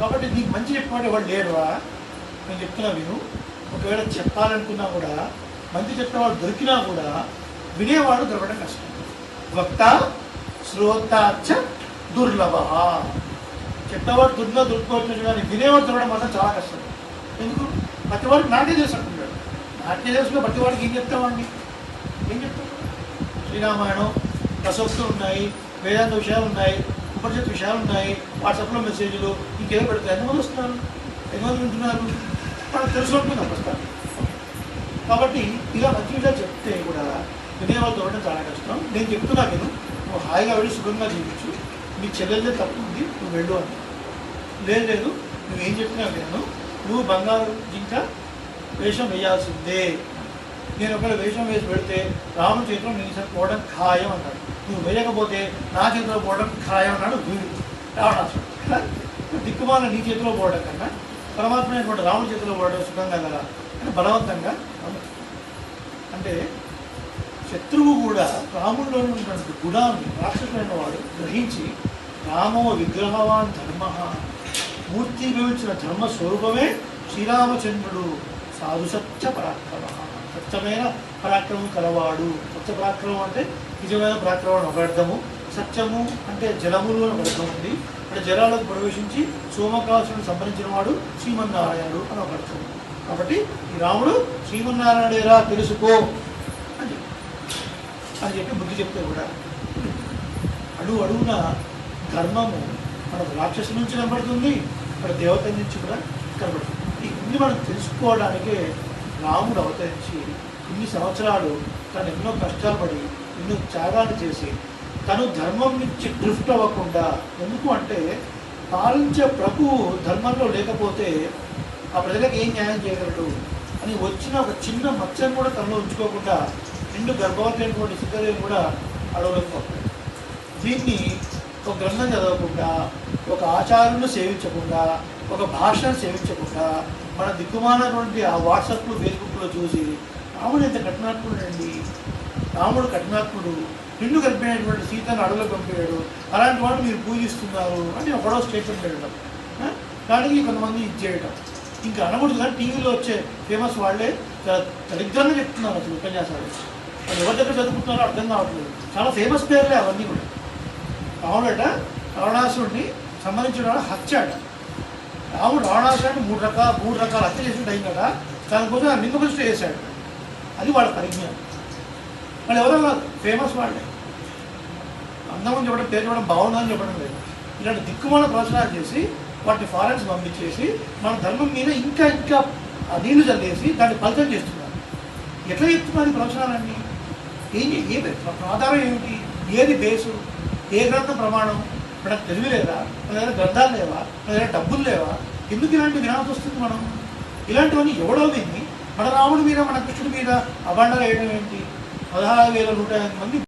కాబట్టి నీకు మంచి చెప్పేవాడు ఎవరు లేరువా నేను చెప్తున్నా విను. ఒకవేళ చెప్పాలనుకున్నా కూడా మంచి చెప్పేవాడు దొరికినా కూడా వినేవాడు దొరకడం కష్టం. వక్త శ్రోతాచ దుర్లభ. చెప్పేవాడు దుర్లభ దొరుకుకోవచ్చు కానీ వినేవాడు దొరకడం మాత్రం చాలా కష్టం. ఎందుకు? ప్రతివాడికి నాట్యం చేసి అంటున్నాడు నాట్యం చేసుకున్న ప్రతివాడికి ఏం చెప్తామండి? ఏం చెప్తాం? శ్రీరామాయణం రసోక్తులు ఉన్నాయి వేదాంత విషయాలు ఉన్నాయి. ఉపనిషత్ విషయాలు ఉన్నాయి వాట్సాప్లో మెసేజ్లు ఇంకేదో పెడతాయి. ఎంతమంది వస్తున్నారు. ఎంతమంది వింటున్నారు? మనకు తెలుసుకుంటుంది ఉంటుంది కాబట్టి ఇలా మంచి విషయాలు చెప్తే కూడా వినేవాళ్ళు చూడడం చాలా కష్టం. నేను చెప్తున్నా నేను నువ్వు హాయిగా వెళ్ళి సుఖంగా జీవించు. నీ చెల్లెళ్ళే తప్పు ఉంది నువ్వు వెళ్ళు అని. లేదు లేదు నువ్వేం చెప్పినా నేను నువ్వు బంగారు ఇంకా వేషం వేయాల్సిందే. నేను ఒకవేళ వేషం వేసి పెడితే రాముడి చేతిలో నేను పోవడం ఖాయం అన్నాడు నువ్వు వేయకపోతే నా చేతిలో పోవడం ఖాయం అన్నాడు వీడు. రావణాసుడు. దిక్కుమాల నీ చేతిలో పోవడం కన్నా పరమాత్మైనటువంటి రాముడి చేతిలో పోవడం సుఖంగా కదా? అని బలవంతంగా. అంటే శత్రువు కూడా రాముడిలో ఉన్నటువంటి గుణాన్ని రాక్షసులైన వాడు గ్రహించి రామో విగ్రహవాన్ ధర్మ. మూర్తి భవించిన ధర్మ స్వరూపమే శ్రీరామచంద్రుడు సాధు సత్య పరాక్రమ. స్వచ్ఛమైన పరాక్రమం కలవాడు. స్వచ్ఛ పరాక్రమం అంటే నిజమైన పరాక్రమం ఒక అర్థము సత్యము అంటే జలములు అని ఒక అర్థం ఉంది. అంటే జలాలకు ప్రవేశించి సోమకాసును సంహరించిన వాడు శ్రీమన్నారాయణుడు అని ఒక అర్థం కాబట్టి ఈ రాముడు శ్రీమన్నారాయణుడేరా తెలుసుకో అని అని చెప్పి బుద్ధి చెప్తే కూడా అడుగు అడుగున ధర్మము మనకు రాక్షసు నుంచి కనబడుతుంది మన దేవత నుంచి కూడా కనబడుతుంది. ఇన్ని మనం తెలుసుకోవడానికే రాముడు అవతరించి ఇన్ని సంవత్సరాలు తను ఎన్నో కష్టాలు పడి ఎన్నో త్యాగాలు చేసి తను ధర్మం నుంచి డ్రిఫ్ట్ అవ్వకుండా ఎందుకు అంటే పాలించే ప్రభువు ధర్మంలో లేకపోతే ఆ ప్రజలకు ఏం న్యాయం చేయగలడు అని వచ్చిన ఒక చిన్న మచ్చను కూడా తనలో ఉంచుకోకుండా రెండు గర్భవతి అయినటువంటి సీతాదేవి కూడా అడవులకు పంపాడు. దీన్ని ఒక గ్రంథం చదవకుండా ఒక ఆచారాన్ని సేవించకుండా ఒక భాషను సేవించకుండా మన దిక్కుమానటువంటి ఆ వాట్సాప్లో ఫేస్బుక్లో చూసి రాముడు ఎంత కఠినాత్ముడండి రాముడు కఠినాత్ముడు. నిండు కలిపినటువంటి సీతను అడవులు పంపాడు. అలాంటి వాడు మీరు పూజిస్తున్నారు అని ఒకడో స్టేట్మెంట్ పెట్టడం. కానీ దానికి కొంతమంది ఇది చేయడం ఇంకా అనకూడదు కానీ టీవీలో వచ్చే ఫేమస్ వాళ్ళే చాలా దరిద్రంగా చెప్తున్నారు అసలు ఉపన్యాసాలు. అది ఎవరి దగ్గర చదువుకుంటున్నారో అర్థం కావట్లేదు. చాలా ఫేమస్ పేర్లే అవన్నీ కూడా. రావణుడట రావణాసురుడిని సంబంధించిన వాడు హత్య అవును రాముడు రావణాసురుడిని మూడు రకాల మూడు రకాల హత్య చేసి కదా. దానికోసం ఆ నింద చేశాడు. అది వాళ్ళ పరిజ్ఞానం. వాళ్ళు ఎవరో ఫేమస్ వాళ్ళే. అందమని చెప్పడం పేరు చెప్పడం బాగుందని చెప్పడం లేదు. ఇలాంటి దిక్కుమాల ప్రవచనాలు చేసి వాటిని ఫారెన్స్ పంపించేసి మన ధర్మం మీద ఇంకా ఇంకా నీళ్ళు చల్లేసి దాన్ని ఫలితం చేస్తున్నారు. ఎట్లా చెప్తున్నారు ఈ ప్రవచనాలన్నీ? ఏం చే- ఏ ఆధారం ఏమిటి? ఏది బేసు? ఏ గ్రంథం ప్రమాణం? మనకు తెలివి లేదా? మన దగ్గర గ్రంథాలు లేవా? మన దగ్గర డబ్బులు లేవా? ఎందుకు ఇలాంటి వినాల్సి వస్తుంది మనం? ఇలాంటివన్నీ ఎవడో విని మన రాముడి మీద మన కృష్ణుడి మీద అభాండాలు వేయడం ఏంటి? పదహారు వేల నూట మంది